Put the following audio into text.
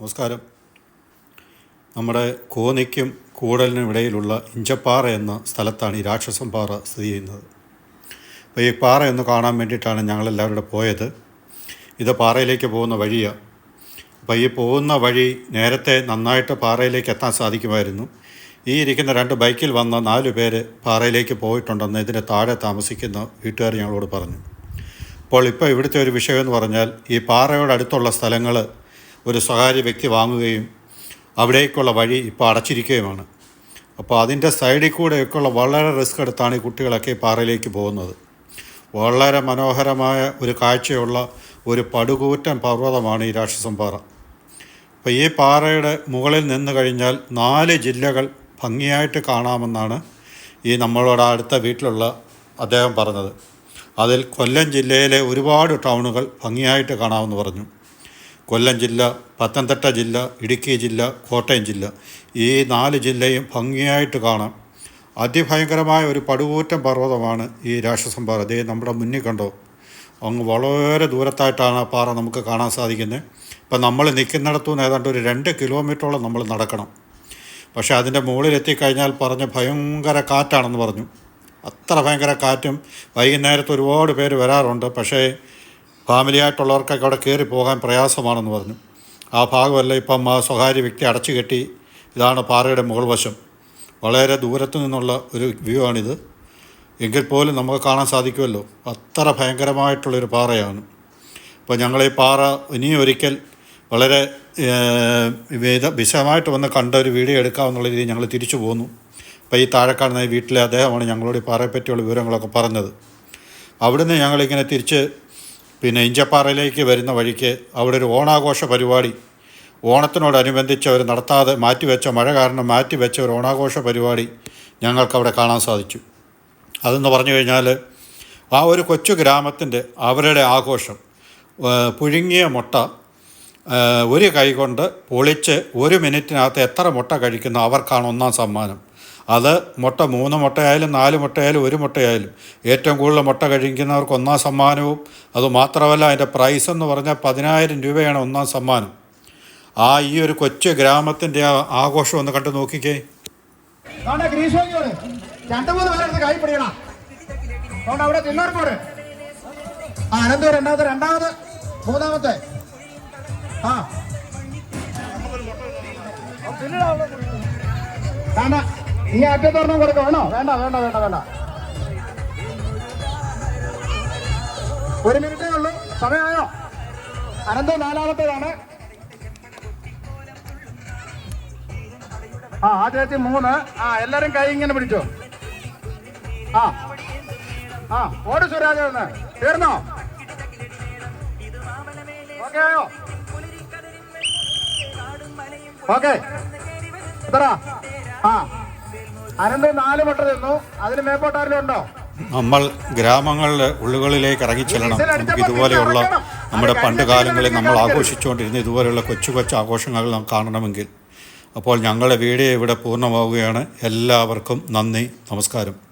നമസ്കാരം. നമ്മുടെ കോന്നിക്കും കൂടലിനും ഇടയിലുള്ള ഇഞ്ചപ്പാറ എന്ന സ്ഥലത്താണ് ഈ രാക്ഷസം പാറ സ്ഥിതി ചെയ്യുന്നത്. അപ്പോൾ ഈ പാറ ഒന്ന് കാണാൻ വേണ്ടിയിട്ടാണ് ഞങ്ങളെല്ലാവരും കൂടെ പോയത്. ഇത് പാറയിലേക്ക് പോകുന്ന വഴിയാണ് അപ്പോൾ ഈ പോകുന്ന വഴി നേരത്തെ നന്നായിട്ട് പാറയിലേക്ക് എത്താൻ സാധിക്കുമായിരുന്നു. ഈ ഇരിക്കുന്ന രണ്ട് ബൈക്കിൽ വന്ന നാല് പേര് പാറയിലേക്ക് പോയിട്ടുണ്ടെന്ന് ഇതിന്റെ താഴെ താമസിക്കുന്ന വീട്ടുകാർ ഞങ്ങളോട് പറഞ്ഞു. അപ്പോൾ ഇപ്പോൾ ഇവിടുത്തെ ഒരു വിഷയം എന്ന് പറഞ്ഞാൽ ഈ പാറയോട് അടുത്തുള്ള സ്ഥലങ്ങൾ ഒരു സ്വകാര്യ വ്യക്തി വാങ്ങുകയും അവിടേക്കുള്ള വഴി ഇപ്പോൾ അടച്ചിരിക്കുകയുമാണ്. അപ്പോൾ അതിന്റെ സൈഡിൽ കൂടെയൊക്കെയുള്ള വളരെ റിസ്ക് എടുത്താണ് ഈ കുട്ടികളൊക്കെ പാറയിലേക്ക് പോകുന്നത്. വളരെ മനോഹരമായ ഒരു കാഴ്ചയുള്ള ഒരു പടുകൂറ്റൻ പർവതമാണ് ഈ രാക്ഷസം പാറ. അപ്പോൾ ഈ പാറയുടെ മുകളിൽ നിന്ന് കഴിഞ്ഞാൽ നാല് ജില്ലകൾ ഭംഗിയായിട്ട് കാണാമെന്നാണ് ഈ നമ്മളോട് അടുത്ത വീട്ടിലുള്ള അദ്ദേഹം പറഞ്ഞത്. അതിൽ കൊല്ലം ജില്ലയിലെ ഒരുപാട് ടൗണുകൾ ഭംഗിയായിട്ട് കാണാമെന്ന് പറഞ്ഞു. കൊല്ലം ജില്ല പത്തനംതിട്ട ജില്ല ഇടുക്കി ജില്ല കോട്ടയം ജില്ല. ഈ നാല് ജില്ലയും ഭംഗിയായിട്ട് കാണാം. അതിഭയങ്കരമായ ഒരു പടുകൂറ്റൻ പർവതമാണ് ഈ രാക്ഷസം അതേ നമ്മുടെ മുന്നിൽ കണ്ടോ? അങ്ങ് വളരെ ദൂരത്തായിട്ടാണ് ആ പാറ നമുക്ക് കാണാൻ സാധിക്കുന്നത്. ഇപ്പം നമ്മൾ നിൽക്കുന്നിടത്തു നിന്ന് ഏതാണ്ട് ഒരു രണ്ട് കിലോമീറ്ററോളം നമ്മൾ നടക്കണം. പക്ഷേ അതിന്റെ മുകളിലെത്തിക്കഴിഞ്ഞാൽ പറഞ്ഞ് ഭയങ്കര കാറ്റാണെന്ന് പറഞ്ഞു. അത്ര ഭയങ്കര കാറ്റും വൈകുന്നേരത്ത് ഒരുപാട് പേര് വരാറുണ്ട്. പക്ഷേ ഫാമിലി ആയിട്ടുള്ളവർക്കൊക്കെ അവിടെ കയറി പോകാൻ പ്രയാസമാണെന്ന് പറഞ്ഞു. ആ ഭാഗമല്ല ഇപ്പം ആ സ്വകാര്യ വ്യക്തി അടച്ചു കെട്ടി ഇതാണ് പാറയുടെ മുകൾ വശം. വളരെ ദൂരത്തു നിന്നുള്ള ഒരു വ്യൂ ആണിത്. എങ്കിൽ പോലും നമുക്ക് കാണാൻ സാധിക്കുമല്ലോ. അത്ര ഭയങ്കരമായിട്ടുള്ളൊരു പാറയാണ്. അപ്പോൾ ഞങ്ങൾ ഈ പാറ ഇനിയും ഒരിക്കൽ വളരെ വിശദമായിട്ട് വന്ന് കണ്ട ഒരു വീഡിയോ എടുക്കാമെന്നുള്ള രീതിയിൽ ഞങ്ങൾ തിരിച്ചു പോന്നു. അപ്പോൾ ഈ താഴെ കാണുന്ന വീട്ടിലെ അദ്ദേഹമാണ് ഞങ്ങളോട് ഈ പാറയെ പറ്റിയുള്ള വിവരങ്ങളൊക്കെ പറഞ്ഞത്. അവിടുന്ന് ഞങ്ങളിങ്ങനെ തിരിച്ച് പിന്നെ ഇഞ്ചപ്പാറയിലേക്ക് വരുന്ന വഴിക്ക് അവിടെ ഒരു ഓണാഘോഷ പരിപാടി. ഓണത്തിനോടനുബന്ധിച്ച് അവർ നടത്താതെ മാറ്റിവെച്ച മഴ കാരണം മാറ്റിവെച്ച ഒരു ഓണാഘോഷ പരിപാടി ഞങ്ങൾക്കവിടെ കാണാൻ സാധിച്ചു. അതെന്ന് പറഞ്ഞു കഴിഞ്ഞാൽ ആ ഒരു കൊച്ചു ഗ്രാമത്തിന്റെ അവരുടെ ആഘോഷം പുഴുങ്ങിയ മുട്ട ഒരു കൈ കൊണ്ട് പൊളിച്ച് ഒരു മിനിറ്റിനകത്ത് എത്ര മുട്ട കഴിക്കുന്നു അവർക്കാണ് ഒന്നാം സമ്മാനം. അത് മുട്ട മൂന്ന് മുട്ടയായാലും നാല് മുട്ടയായാലും ഒരു മുട്ടയായാലും. ഏറ്റവും കൂടുതൽ മുട്ട കഴിക്കുന്നവർക്ക് ഒന്നാം സമ്മാനവും അതുമാത്രമല്ല അതിന്റെ പ്രൈസ് എന്ന് പറഞ്ഞാൽ പതിനായിരം രൂപയാണ് ഒന്നാം സമ്മാനം. ആ ഈ ഒരു കൊച്ചു ഗ്രാമത്തിന്റെ ആ ആഘോഷം ഒന്ന് കണ്ടു നോക്കിക്കേ. രണ്ടാമത്തെ രണ്ടാമത് മൂന്നാമത്തെ. ആ. ഈ അറ്റത്തൊരെണ്ണം കൊടുക്കാം വേണോ വേണ്ട വേണ്ട വേണ്ട വേണ്ട. ഒരു മിനിറ്റേ ഉള്ളൂ. സമയമായോ? അനന്ത നാലാമത്തേതാണ്. ആ ആ ചേച്ചി മൂന്ന്. ആ എല്ലാരും കൈ ഇങ്ങനെ പിടിച്ചോ? ആ ആ ഓട് സുരാജ് ഒന്ന്. തീർന്നോ? ഓക്കെ ആയോ? ഓക്കെ. എത്ര ആ. അനന്ത് നാല് മുട്ട തിന്നു. അതിന് ഉണ്ടോ നമ്മൾ ഗ്രാമങ്ങളിലെ ഉള്ളുകളിലേക്ക് ഇറങ്ങിച്ചെല്ലണം നമുക്ക് ഇതുപോലെയുള്ള നമ്മുടെ പണ്ട് കാലങ്ങളിൽ നമ്മൾ ആഘോഷിച്ചുകൊണ്ടിരുന്ന ഇതുപോലെയുള്ള കൊച്ചു കൊച്ചു ആഘോഷങ്ങൾ നാം കാണണമെങ്കിൽ. അപ്പോൾ ഞങ്ങളുടെ വീഡിയോ ഇവിടെ പൂർണമാവുകയാണ്. എല്ലാവർക്കും നന്ദി നമസ്കാരം.